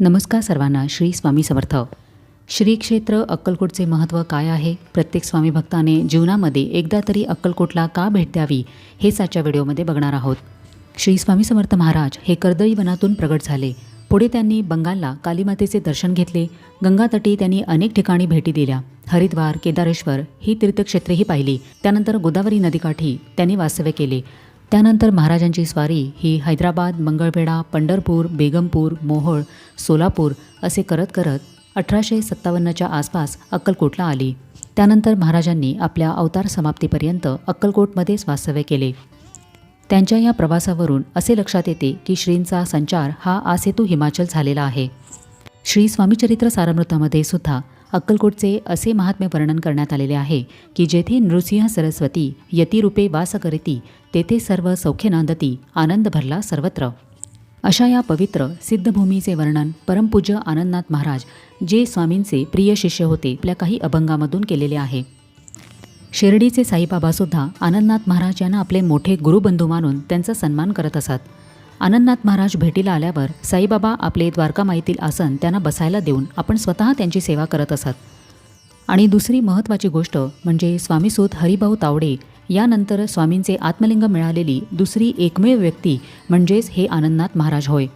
नमस्कार सर्वांना श्री स्वामी समर्थ. श्री क्षेत्र अक्कलकोटचे महत्त्व काय आहे? प्रत्येक स्वामी भक्ताने जीवनामध्ये एकदा तरी अक्कलकोटला का भेट द्यावी हेच आजच्या व्हिडिओमध्ये बघणार आहोत. श्री स्वामी समर्थ महाराज हे कर्दळी वनातून प्रगट झाले. पुढे त्यांनी बंगालला कालीमातेचे दर्शन घेतले. गंगातटी त्यांनी अनेक ठिकाणी भेटी दिल्या. हरिद्वार केदारेश्वर ही तीर्थक्षेत्रेही पाहिली. त्यानंतर गोदावरी नदीकाठी त्यांनी वास्तव्य केले. त्यानंतर महाराजांची स्वारी ही हैदराबाद मंगळवेढा पंढरपूर बेगमपूर मोहोळ सोलापूर असे करत करत अठराशे सत्तावन्नच्या आसपास अक्कलकोटला आली. त्यानंतर महाराजांनी आपल्या अवतार समाप्तीपर्यंत अक्कलकोटमध्येच वास्तव्य केले. त्यांच्या या प्रवासावरून असे लक्षात येते की श्रींचा संचार हा आसेतू हिमाचल झालेला आहे. श्री स्वामीचरित्र सारामृतामध्ये सुद्धा अक्कलकोटचे असे महात्म्य वर्णन करण्यात आलेले आहे की जेथे नृसिंह सरस्वती यतिरूपे वास करीती तेथे सर्व सौख्य नांदती आनंद भरला सर्वत्र. अशा या पवित्र सिद्धभूमीचे वर्णन परमपूज्य आनंदनाथ महाराज जे स्वामींचे प्रिय शिष्य होते आपल्या काही अभंगामधून केलेले आहे. शिर्डीचे साईबाबासुद्धा आनंदनाथ महाराज यांना आपले मोठे गुरुबंधू मानून त्यांचा सन्मान करत असत. आनंदनाथ महाराज भेटीला आल्यावर साईबाबा आपले द्वारकामाईतील आसन त्यांना बसायला देऊन आपण स्वतः त्यांची सेवा करत असत. आणि दुसरी महत्त्वाची गोष्ट म्हणजे स्वामीसूत हरिभाऊ तावडे यानंतर स्वामींचे आत्मलिंग मिळालेली दुसरी एकमेव व्यक्ती म्हणजेच हे आनंदनाथ महाराज होय.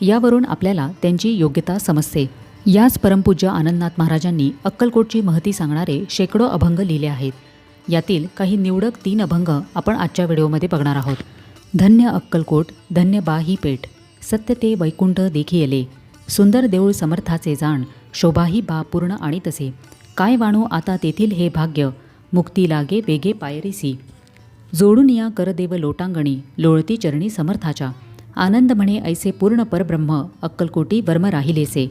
यावरून आपल्याला त्यांची योग्यता समजते. याच परमपूज्य आनंदनाथ महाराजांनी अक्कलकोटची महती सांगणारे शेकडो अभंग लिहिले आहेत. यातील काही निवडक तीन अभंग आपण आजच्या व्हिडिओमध्ये बघणार आहोत. धन्य अक्कलकोट धन्य बा ही पेठ सत्य ते वैकुंठ देखी येले सुंदर देऊळ समर्थाचे जाण शोभाही बा पूर्ण आणि तसे काय वाणू आता तेथील हे भाग्य मुक्ती लागे वेगे पायरीसी जोडून या करदेव लोटांगणी लोळती चरणी समर्थाच्या आनंद म्हणे ऐसे पूर्ण परब्रह्म अक्कलकोटी वर्म राहिलेसे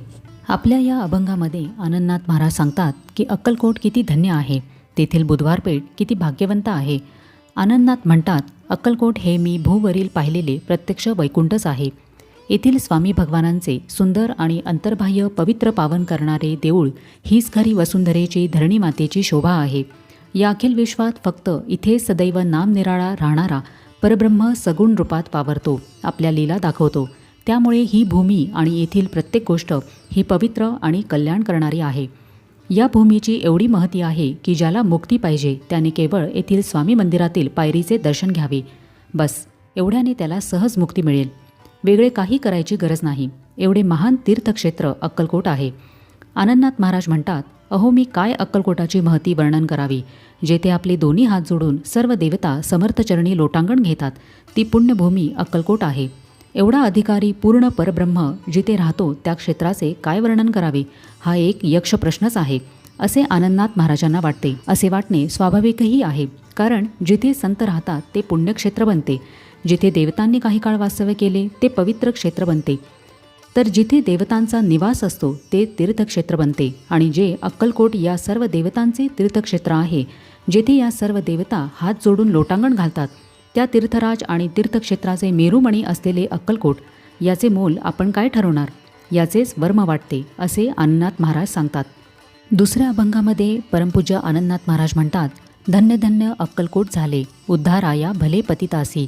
आपल्या या अभंगामध्ये आनंदनाथ महाराज सांगतात की अक्कलकोट किती धन्य आहे तेथील बुधवारपेठ किती भाग्यवंत आहे आनंदनाथ म्हणतात अक्कलकोट हे मी भूवरील पाहिलेले प्रत्यक्ष वैकुंठच आहे. येथील स्वामी भगवानांचे सुंदर आणि अंतर्बाह्य पवित्र पावन करणारे देऊळ हीच खरी वसुंधरेची धरणी मातेची शोभा आहे. या अखिल विश्वात फक्त इथे सदैव नामनिराळा राहणारा परब्रह्म सगुण रूपात पावरतो आपल्या लीला दाखवतो. त्यामुळे ही भूमी आणि येथील प्रत्येक गोष्ट ही पवित्र आणि कल्याण करणारी आहे. या भूमीची एवढी महती आहे की ज्याला मुक्ती पाहिजे त्याने केवळ येथील स्वामी मंदिरातील पायरीचे दर्शन घ्यावे. बस एवढ्याने त्याला सहज मुक्ती मिळेल. वेगळे काही करायची गरज नाही. एवढे महान तीर्थक्षेत्र अक्कलकोट आहे. आनंदनाथ महाराज म्हणतात अहो मी काय अक्कलकोटाची महती वर्णन करावी? जेथे आपले दोन्ही हात जोडून सर्व देवता समर्थचरणी लोटांगण घेतात ती पुण्यभूमी अक्कलकोट आहे. एवढा अधिकारी पूर्ण परब्रह्म जिथे राहतो त्या क्षेत्राचे काय वर्णन करावे? हा एक यक्ष प्रश्नच आहे असे आनंदनाथ महाराजांना वाटते. असे वाटणे स्वाभाविकही आहे कारण जिथे संत राहतात ते पुण्यक्षेत्र बनते. जिथे देवतांनी काही काळ वास्तव्य केले ते पवित्र क्षेत्र बनते. तर जिथे देवतांचा निवास असतो ते तीर्थक्षेत्र बनते. आणि जे अक्कलकोट या सर्व देवतांचे तीर्थक्षेत्र आहे जेथे या सर्व देवता हात जोडून लोटांगण घालतात त्या तीर्थराज आणि तीर्थक्षेत्राचे मेरुमणी असलेले अक्कलकोट याचे मोल आपण काय ठरवणार? याचेच वर्म वाटते असे आनंदनाथ महाराज सांगतात. दुसऱ्या अभंगामध्ये परमपूज्य आनंदनाथ महाराज म्हणतात धन्य धन्य अक्कलकोट झाले उद्धाराया भले पतितासी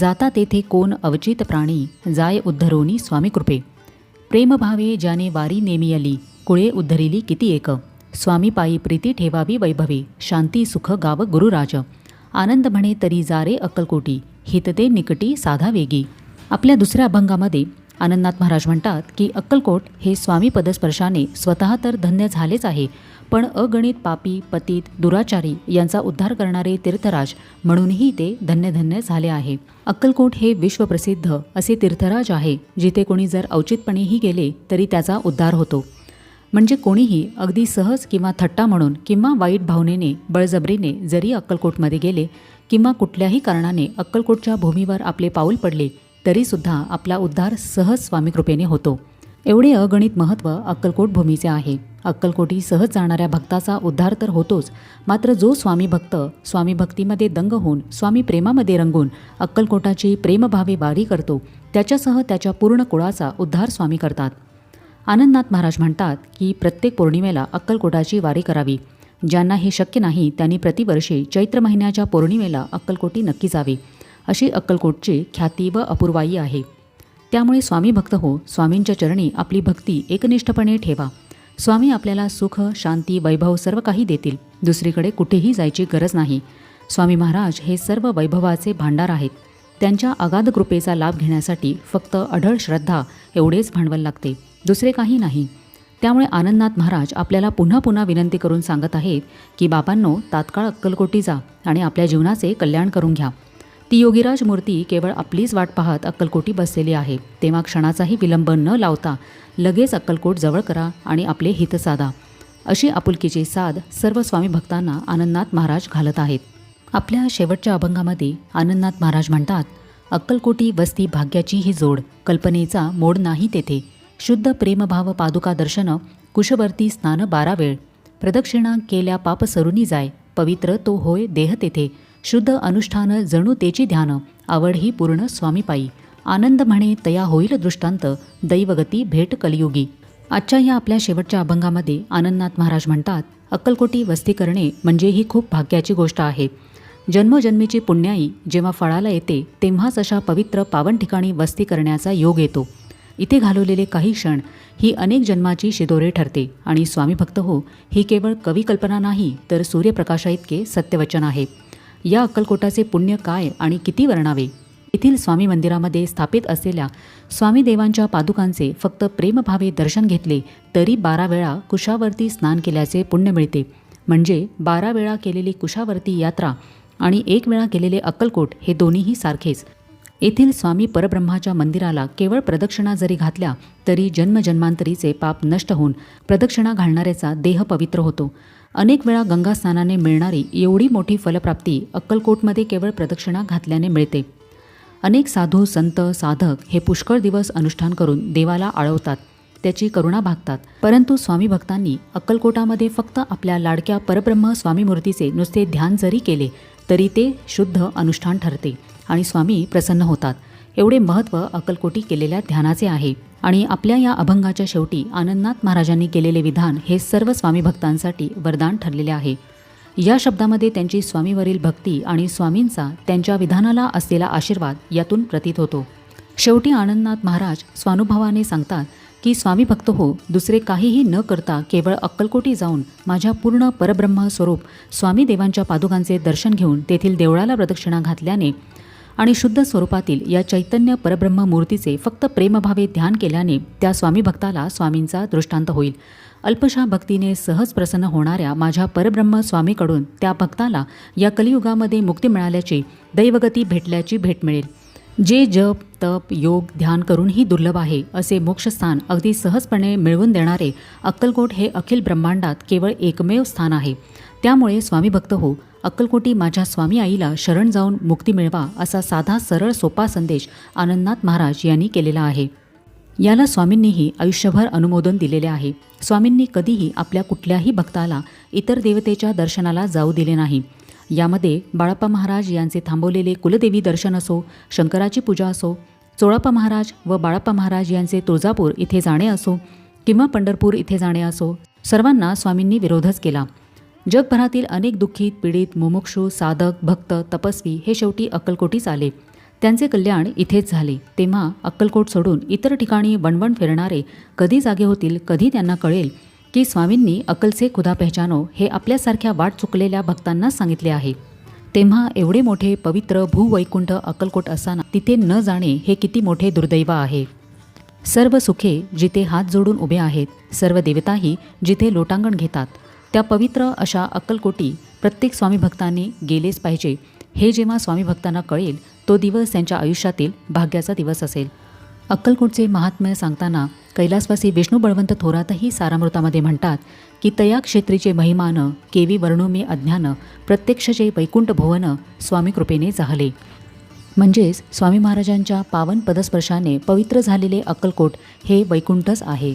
जाता तेथे कोण अवचित प्राणी जाय उद्धरोनी स्वामी कृपे. प्रेमभावे ज्याने वारी नेमियली कुळे उद्धरिली किती एक. स्वामी पायी प्रीती ठेवावी वैभवी शांती सुख गाव गुरुराज. आनंद म्हणे तरी जारे अक्कलकोटी. हितते निकटी साधा वेगी. आपल्या दुसऱ्या अभंगामध्ये आनंदनाथ महाराज म्हणतात की अक्कलकोट हे स्वामी पदस्पर्शाने स्वतः तर धन्य झालेच आहे पण अगणित पापी पतित दुराचारी यांचा उद्धार करणारे तीर्थराज म्हणूनही ते धन्य धन्य झाले आहे. अक्कलकोट हे विश्वप्रसिद्ध असे तीर्थराज आहे जिथे कोणी जर औचितपणेही गेले तरी त्याचा उद्धार होतो. म्हणजे कोणीही अगदी सहज किंवा थट्टा म्हणून किंवा वाईट भावनेने बळजबरीने जरी अक्कलकोटमध्ये गेले किंवा कुठल्याही कारणाने अक्कलकोटच्या भूमीवर आपले पाऊल पडले तरीसुद्धा आपला उद्धार सहज स्वामीकृपेने होतो. एवढे अगणित महत्त्व अक्कलकोट भूमीचे आहे. अक्कलकोटी सहज जाणाऱ्या भक्ताचा उद्धार तर होतोच मात्र जो स्वामी भक्त स्वामी भक्तीमध्ये दंग होऊन स्वामी प्रेमामध्ये रंगून अक्कलकोटाची प्रेमभावे वारी करतो त्याच्यासह त्याच्या पूर्ण कुळाचा उद्धार स्वामी करतात. आनंदनाथ महाराज म्हणतात की प्रत्येक पौर्णिमेला अक्कलकोटाची वारी करावी. ज्यांना हे शक्य नाही त्यांनी प्रतिवर्षी चैत्र महिन्याच्या पौर्णिमेला अक्कलकोटी नक्की जावे. अशी अक्कलकोटची ख्याती व अपूर्वाई आहे. त्यामुळे स्वामी भक्त हो स्वामींच्या चरणी आपली भक्ती एकनिष्ठपणे ठेवा. स्वामी आपल्याला सुख शांती वैभव सर्व काही देतील. दुसरीकडे कुठेही जायची गरज नाही. स्वामी महाराज हे सर्व वैभवाचे भांडार आहेत. त्यांच्या अगाध कृपेचा लाभ घेण्यासाठी फक्त अढळ श्रद्धा एवढेच भांडवल लागते. दुसरे काही नाही. त्यामुळे आनंदनाथ महाराज आपल्याला पुन्हा पुन्हा विनंती करून सांगत आहेत की बाबांनो तात्काळ अक्कलकोटी जा आणि आपल्या जीवनाचे कल्याण करून घ्या. ती योगीराज मूर्ती केवळ आपलीच वाट पाहत अक्कलकोटी बसलेली आहे. तेव्हा क्षणाचाही विलंब न लावता लगेच अक्कलकोट जवळ करा आणि आपले हित साधा. अशी आपुलकीची साध सर्व स्वामी भक्तांना आनंदनाथ महाराज घालत आहेत. आपल्या शेवटच्या अभंगामध्ये आनंदनाथ महाराज म्हणतात अक्कलकोटी वस्ती भाग्याची ही जोड कल्पनेचा मोड नाही तेथे. शुद्ध प्रेमभाव पादुका दर्शन कुशवर्ती स्नान बारा वेळ. प्रदक्षिणा केल्या पाप सरुनी जाय. पवित्र तो होय देह तेथे. शुद्ध अनुष्ठान जणू तेची ध्यान. आवड ही पूर्ण स्वामीपायी आनंद म्हणे तया होईल दृष्टांत. दैवगती भेट कलियुगी. आजच्या या आपल्या शेवटच्या अभंगामध्ये आनंदनाथ महाराज म्हणतात अक्कलकोटी वस्ती करणे म्हणजे ही खूप भाग्याची गोष्ट आहे. जन्मजन्मीची पुण्याई जेव्हा फळाला येते तेव्हाच अशा पवित्र पावन ठिकाणी वस्ती करण्याचा योग येतो. इथे घालवलेले काही क्षण ही अनेक जन्माची शिदोरे ठरते. आणि स्वामी भक्त हो ही केवळ कविकल्पना नाही तर सूर्यप्रकाशाइतके सत्यवचन आहे. या अक्कलकोटाचे पुण्य काय आणि किती वर्णावे? येथील स्वामी मंदिरामध्ये स्थापित असलेल्या स्वामी देवांच्या पादुकांचे फक्त प्रेमभावे दर्शन घेतले तरी बारा वेळा कुशावरती स्नान केल्याचे पुण्य मिळते. म्हणजे बारा वेळा केलेली कुशावरती यात्रा आणि एक वेळा केलेले अक्कलकोट हे दोन्हीही सारखेच. येथील स्वामी परब्रह्माच्या मंदिराला केवळ प्रदक्षिणा जरी घातल्या तरी जन्मजन्मांतरीचे पाप नष्ट होऊन प्रदक्षिणा घालणाऱ्याचा देह पवित्र होतो. अनेक वेळा गंगास्नानाने मिळणारी एवढी मोठी फलप्राप्ती अक्कलकोटमध्ये केवळ प्रदक्षिणा घातल्याने मिळते. अनेक साधू संत साधक हे पुष्कळ दिवस अनुष्ठान करून देवाला आळवतात. त्याची करुणा भागतात. परंतु स्वामी भक्तांनी अक्कलकोटामध्ये फक्त आपल्या लाडक्या परब्रह्म स्वामी मूर्तीचे नुसते ध्यान जरी केले तरी ते शुद्ध अनुष्ठान ठरते आणि स्वामी प्रसन्न होतात. एवढे महत्त्व अक्कलकोटी केलेल्या ध्यानाचे आहे आणि आपल्या या अभंगाच्या शेवटी आनंदनाथ महाराजांनी केलेले विधान हे सर्व स्वामी भक्तांसाठी वरदान ठरलेले आहे. या शब्दामध्ये त्यांची स्वामीवरील भक्ती आणि स्वामींचा त्यांच्या विधानाला असलेला आशीर्वाद यातून प्रतीत होतो. शेवटी आनंदनाथ महाराज स्वानुभवाने सांगतात की स्वामी भक्त हो दुसरे काहीही न करता केवळ अक्कलकोटी जाऊन माझ्या पूर्ण परब्रह्म स्वरूप स्वामी देवांच्या पादुकांचे दर्शन घेऊन तेथील देवळाला प्रदक्षिणा घातल्याने आणि शुद्ध स्वरूपातील या चैतन्य परब्रह्म मूर्तीचे फक्त प्रेमभावे ध्यान केल्याने त्या स्वामी भक्ताला स्वामींचा दृष्टांत होईल. अल्पशा भक्तीने सहज प्रसन्न होणाऱ्या माझ्या परब्रह्म स्वामीकडून त्या भक्ताला या कलियुगामध्ये मुक्ती मिळाल्याची दैवगती भेटल्याची भेट मिळेल. जे जप तप योग ध्यान करूनही दुर्लभ आहे असे मोक्षस्थान अगदी सहजपणे मिळवून देणारे अक्कलकोट हे अखिल ब्रह्मांडात केवळ एकमेव स्थान आहे. त्यामुळे स्वामी भक्त हो अक्कलकोटी माझ्या स्वामी आईला शरण जाऊन मुक्ती मिळवा असा साधा सरळ सोपा संदेश आनंदनाथ महाराज यांनी केलेला आहे. याला स्वामींनीही आयुष्यभर अनुमोदन दिलेले आहे. स्वामींनी कधीही आपल्या कुठल्याही भक्ताला इतर देवतेच्या दर्शनाला जाऊ दिले नाही. यामध्ये बाळाप्पा महाराज यांचे थांबवलेले कुलदेवी दर्शन असो शंकराची पूजा असो चोळाप्पा महाराज व बाळाप्पा महाराज यांचे तुळजापूर इथे जाणे असो किंवा पंढरपूर इथे जाणे असो सर्वांना स्वामींनी विरोधच केला. जगभरातील अनेक दुःखित पीडित मुमुक्षू साधक भक्त तपस्वी हे शेवटी अक्कलकोटीच आले. त्यांचे कल्याण इथेच झाले. तेव्हा अक्कलकोट सोडून इतर ठिकाणी वणवण फिरणारे कधी जागे होतील कधी त्यांना कळेल की स्वामींनी अकलचे खुदा पहचानो हे आपल्यासारख्या वाट चुकलेल्या भक्तांना सांगितले आहे. तेव्हा एवढे मोठे पवित्र भूवैकुंठ अक्कलकोट असताना तिथे न जाणे हे किती मोठे दुर्दैव आहे. सर्व सुखे जिथे हात जोडून उभे आहेत सर्व देवताही जिथे लोटांगण घेतात त्या पवित्र अशा अक्कलकोटी प्रत्येक स्वामी भक्तांनी गेलेच पाहिजे हे जेव्हा स्वामी भक्तांना कळेल तो दिवस त्यांच्या आयुष्यातील भाग्याचा दिवस असेल. अक्कलकोटचे महात्म्य सांगताना कैलासवासी विष्णू बळवंत थोरातही सारामृतामध्ये म्हणतात की तया क्षेत्रीचे महिमान केवी वर्णोमी अज्ञान प्रत्यक्षचे वैकुंठ भुवन स्वामी कृपेने जाहले. म्हणजेच स्वामी महाराजांच्या पावन पदस्पर्शाने पवित्र झालेले अक्कलकोट हे वैकुंठच आहे.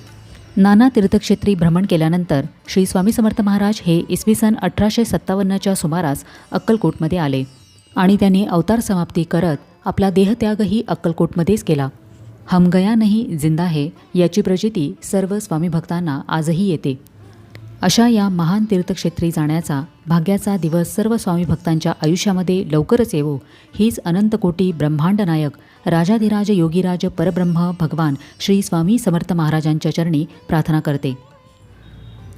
नाना तीर्थक्षेत्री भ्रमण केल्यानंतर श्री स्वामी समर्थ महाराज हे इसवी सन अठराशे सत्तावन्नच्या सुमारास अक्कलकोटमध्ये आले आणि त्यांनी अवतार समाप्ती करत आपला देहत्यागही अक्कलकोटमध्येच केला. हम गया नाही जिंदा है याची प्रचिती सर्व स्वामी भक्तांना आजही येते. अशा या महान तीर्थक्षेत्री जाण्याचा भाग्याचा दिवस सर्व स्वामी भक्तांच्या आयुष्यामध्ये लवकरच येवो हीच अनंतकोटी ब्रह्मांड नायक राजाधिराज योगीराज परब्रह्म भगवान श्री स्वामी समर्थ महाराजांच्या चरणी प्रार्थना करते.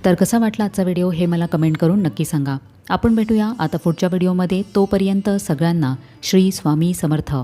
तर कसा वाटला आजचा व्हिडिओ हे मला कमेंट करून नक्की सांगा. आपण भेटूया आता पुढच्या व्हिडिओमध्ये तोपर्यंत सगळ्यांना श्री स्वामी समर्थ.